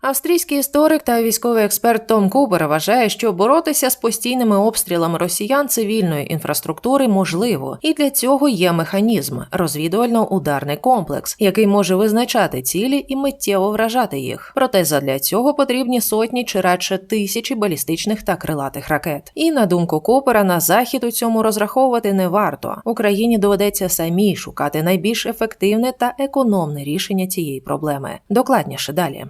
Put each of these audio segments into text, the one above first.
Австрійський історик та військовий експерт Том Кубер вважає, що боротися з постійними обстрілами росіян цивільної інфраструктури можливо, і для цього є механізм розвідувально-ударний комплекс, який може визначати цілі і миттєво вражати їх. Проте задля цього потрібні сотні чи радше тисячі балістичних та крилатих ракет. І на думку Купера, на захід у цьому розраховувати не варто. Україні доведеться самій шукати найбільш ефективне та економне рішення цієї проблеми. Докладніше далі.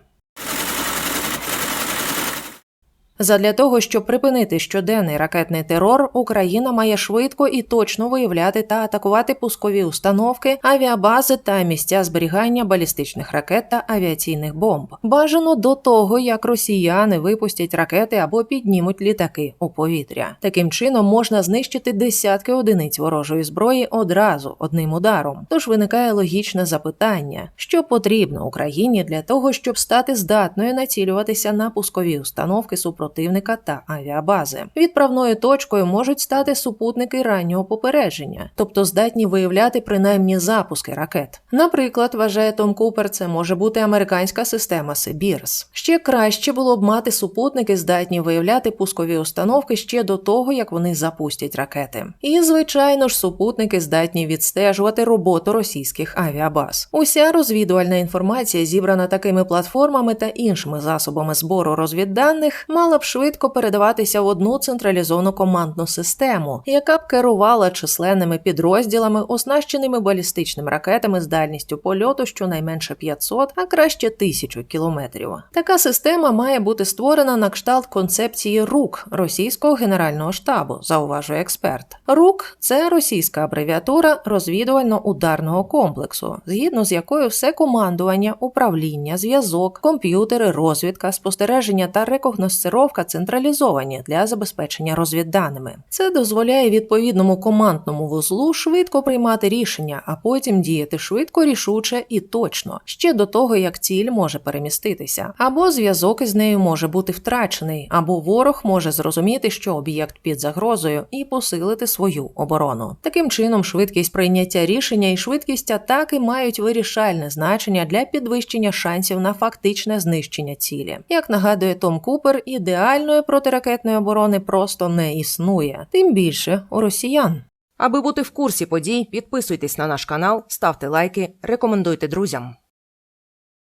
Задля того, щоб припинити щоденний ракетний терор, Україна має швидко і точно виявляти та атакувати пускові установки, авіабази та місця зберігання балістичних ракет та авіаційних бомб. Бажано до того, як росіяни випустять ракети або піднімуть літаки у повітря. Таким чином можна знищити десятки одиниць ворожої зброї одразу одним ударом. Тож виникає логічне запитання, що потрібно Україні для того, щоб стати здатною націлюватися на пускові установки супротивника та авіабази. Відправною точкою можуть стати супутники раннього попередження, тобто здатні виявляти принаймні запуски ракет. Наприклад, вважає Том Купер, це може бути американська система Сибірс. Ще краще було б мати супутники, здатні виявляти пускові установки ще до того, як вони запустять ракети. І, звичайно ж, супутники здатні відстежувати роботу російських авіабаз. Уся розвідувальна інформація, зібрана такими платформами та іншими засобами збору розвідданих, мала б швидко передаватися в одну централізовану командну систему, яка б керувала численними підрозділами, оснащеними балістичними ракетами з дальністю польоту щонайменше 500, а краще 1000 кілометрів. Така система має бути створена на кшталт концепції РУК російського генерального штабу, зауважує експерт. РУК це російська абревіатура розвідувально-ударного комплексу, згідно з якою все командування, управління, зв'язок, комп'ютери, розвідка, спостереження та рекогносцировка централізовані для забезпечення розвідданими. Це дозволяє відповідному командному вузлу швидко приймати рішення, а потім діяти швидко, рішуче і точно ще до того, як ціль може переміститися, або зв'язок із нею може бути втрачений, або ворог може зрозуміти, що об'єкт під загрозою, і посилити свою оборону. Таким чином, швидкість прийняття рішення і швидкість атаки мають вирішальне значення для підвищення шансів на фактичне знищення цілі. Як нагадує Том Купер, ідеальної протиракетної оборони просто не існує, тим більше у росіян. Аби бути в курсі подій, підписуйтесь на наш канал, ставте лайки, рекомендуйте друзям.